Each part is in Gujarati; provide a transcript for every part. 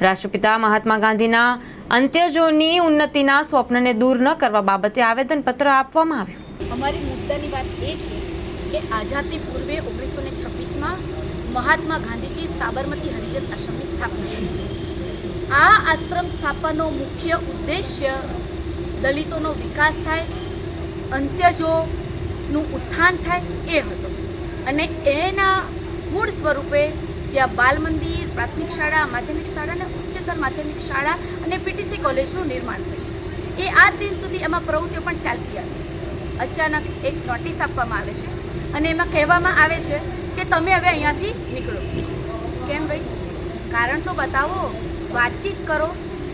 રાષ્ટ્રપિતા મહાત્મા ગાંધીના અંત્યજોની ઉન્નતિના સ્વપ્નને દૂર ન કરવા બાબતે આવેદનપત્ર આપવામાં આવ્યું. અમારી મુદ્દાની વાત એ છે કે આઝાદી પૂર્વે ઓગણીસો ને છવ્વીસમાં મહાત્મા ગાંધીજી સાબરમતી હરિજન આશ્રમની સ્થાપના આ આશ્રમ સ્થાપનનો મુખ્ય ઉદ્દેશ્ય દલિતોનો વિકાસ થાય, અંત્યજોનું ઉત્થાન થાય એ હતો. અને એના મૂળ સ્વરૂપે ત્યાં બાલ મંદિર, પ્રાથમિક શાળા, માધ્યમિક શાળા અને ઉચ્ચતર માધ્યમિક શાળા અને પીટીસી કોલેજનું નિર્માણ થયું. એ આજ દિન સુધી એમાં પ્રવૃત્તિઓ પણ ચાલતી હતી અચાનક એક નોટિસ આપવામાં આવે છે અને એમાં કહેવામાં આવે છે કે તમે હવે અહીંયાથી નીકળો. કેમ ભાઈ? કારણ તો બતાવો, વાતચીત કરો.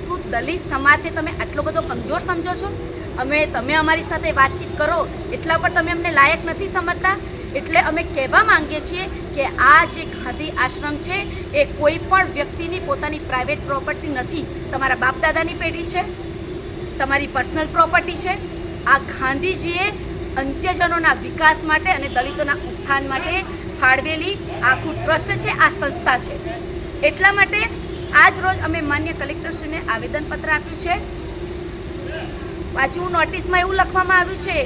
શું દલિત સમાજને તમે આટલો બધો કમજોર સમજો છો? અમે, તમે અમારી સાથે વાતચીત કરો. એટલા પર તમે અમને લાયક નથી સમજતા. એટલે અમે કહેવા માંગીએ છીએ કે આ જે ગાંધી આશ્રમ છે, એ કોઈ પણ વ્યક્તિની પોતાની પ્રાઇવેટ પ્રોપર્ટી નથી. તમારા બાપ દાદાની પેઢી છે, તમારી પર્સનલ પ્રોપર્ટી છે. આ ગાંધીજીએ અંત્યજનોના વિકાસ માટે અને દલિતોના ઉત્થાન માટે ફાળવેલી આખું ટ્રસ્ટ છે, આ સંસ્થા છે. એટલા માટે આજ રોજ અમે માન્ય કલેક્ટરશ્રીને આવેદનપત્ર આપ્યું છે. પાછું નોટિસમાં એવું લખવામાં આવ્યું છે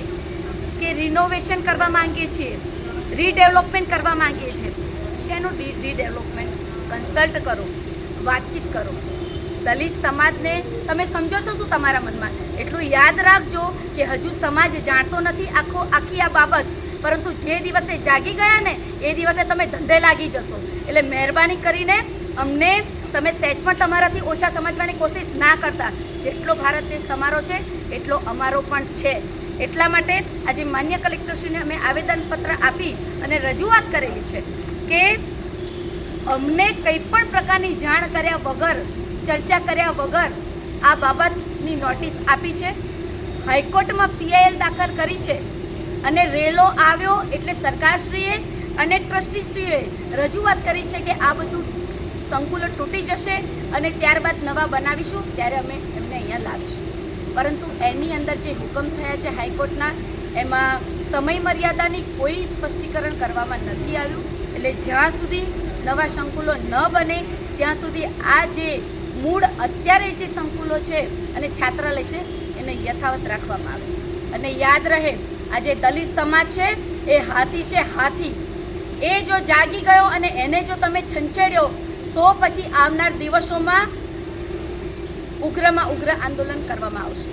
કે રિનોવેશન કરવા માંગીએ છીએ. રીડેવલપમેન્ટ કરવા માંગીએ છીએ. શેનું રીડેવલપમેન્ટ કન્સલ્ટ કરો, વાતચીત કરો. દલિત સમાજને તમે સમજો છો શું તમારા મનમાં? એટલું યાદ રાખજો કે હજુ સમાજ જાણતો નથી આખો આખી આ બાબત. પરંતુ જે દિવસે જાગી ગયા ને, એ દિવસે તમે ધંધે લાગી જશો. એટલે મહેરબાની કરીને અમને તમે સહેજ પણ તમારાથી ઓછા સમજવાની કોશિશ ના કરતા. જેટલો ભારત દેશ તમારો છે, એટલો અમારો પણ છે. એટલા માટે આજે માન્ય કલેક્ટરશ્રીને અમે આવેદનપત્ર આપી અને રજૂઆત કરેલી છે કે અમને કંઈ પણ પ્રકારની જાણ કર્યા વગર, ચર્ચા કર્યા વગર આ બાબતની નોટિસ આપી છે. હાઈકોર્ટમાં પીઆઈએલ દાખલ કરી છે અને રેલો આવ્યો એટલે સરકારશ્રીએ અને ટ્રસ્ટીશ્રીએ રજૂઆત કરી છે કે આ બધું સંકુલો તૂટી જશે અને ત્યારબાદ નવા બનાવીશું, ત્યારે અમે એમને અહીંયા લાવીશું. પરંતુ એની અંદર જે હુકમ થયા છે હાઈકોર્ટના, એમાં સમય મર્યાદાની કોઈ સ્પષ્ટીકરણ કરવામાં નથી આવ્યું. એટલે જ્યાં સુધી નવા સંકુલો ન બને, ત્યાં સુધી આ જે મૂળ અત્યારે જે સંકુલો છે અને છાત્રાલય છે, એને યથાવત રાખવામાં આવે. અને યાદ રહે, આ જે દલિત સમાજ છે, એ હાથી છે હાથી. એ જો જાગી ગયો અને એને જો તમે છંછેડ્યો, તો પછી આવનાર દિવસોમાં ઉગ્રમાં ઉગ્ર આંદોલન કરવામાં આવશે.